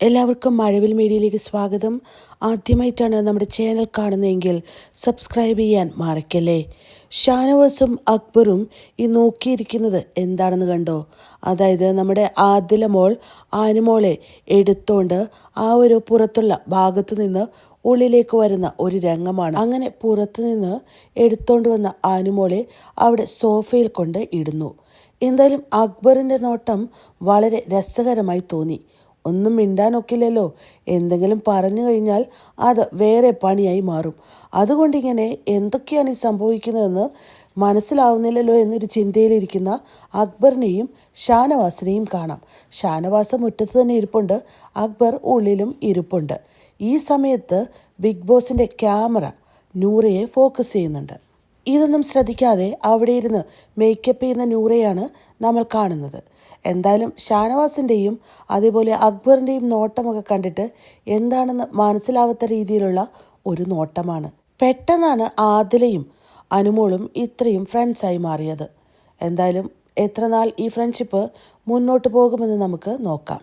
എല്ലാവർക്കും മഴവിൽ മീഡിയയിലേക്ക് സ്വാഗതം. ആദ്യമായിട്ടാണ് നമ്മുടെ ചാനൽ കാണുന്നതെങ്കിൽ സബ്സ്ക്രൈബ് ചെയ്യാൻ മറക്കല്ലേ? ഷാനവാസും അക്ബറും ഈ നോക്കിയിരിക്കുന്നത് എന്താണെന്ന് കണ്ടോ? അതായത് നമ്മുടെ ആദില മോൾ ആനുമോളെ എടുത്തോണ്ട് ആ ഒരു പുറത്തുള്ള ഭാഗത്ത് നിന്ന് ഉള്ളിലേക്ക് വരുന്ന ഒരു രംഗമാണ്. അങ്ങനെ പുറത്തു നിന്ന് എടുത്തോണ്ട് വന്ന ആനുമോളെ അവിടെ സോഫയിൽ കൊണ്ട് ഇടുന്നു. എന്തായാലും അക്ബറിന്റെ നോട്ടം വളരെ രസകരമായി തോന്നി. ഒന്നും മിണ്ടാനൊക്കില്ലല്ലോ. എന്തെങ്കിലും പറഞ്ഞു കഴിഞ്ഞാൽ അത് വേറെ പണിയായി മാറും. അതുകൊണ്ടിങ്ങനെ എന്തൊക്കെയാണ് ഈ സംഭവിക്കുന്നതെന്ന് മനസ്സിലാവുന്നില്ലല്ലോ എന്നൊരു ചിന്തയിലിരിക്കുന്ന അക്ബറിനെയും ഷാനവാസിനെയും കാണാം. ഷാനവാസ് മുറ്റത്ത് തന്നെ ഇരിപ്പുണ്ട്. അക്ബർ ഉള്ളിലും ഇരിപ്പുണ്ട്. ഈ സമയത്ത് ബിഗ് ബോസിന്റെ ക്യാമറ നൂറയെ ഫോക്കസ് ചെയ്യുന്നുണ്ട്. ഇതൊന്നും ശ്രദ്ധിക്കാതെ അവിടെ ഇരുന്ന് മേക്കപ്പ് ചെയ്യുന്ന നൂറയാണ് നമ്മൾ കാണുന്നത്. എന്തായാലും ഷാനവാസിന്റെയും അതേപോലെ അക്ബറിന്റെയും നോട്ടമൊക്കെ കണ്ടിട്ട് എന്താണെന്ന് മനസ്സിലാവാത്ത രീതിയിലുള്ള ഒരു നോട്ടമാണ്. പെട്ടെന്നാണ് ആദിലയും അനുമോളും ഇത്രയും ഫ്രണ്ട്സായി മാറിയത്. എന്തായാലും എത്ര നാൾ ഈ ഫ്രണ്ട്ഷിപ്പ് മുന്നോട്ട് പോകുമെന്ന് നമുക്ക് നോക്കാം.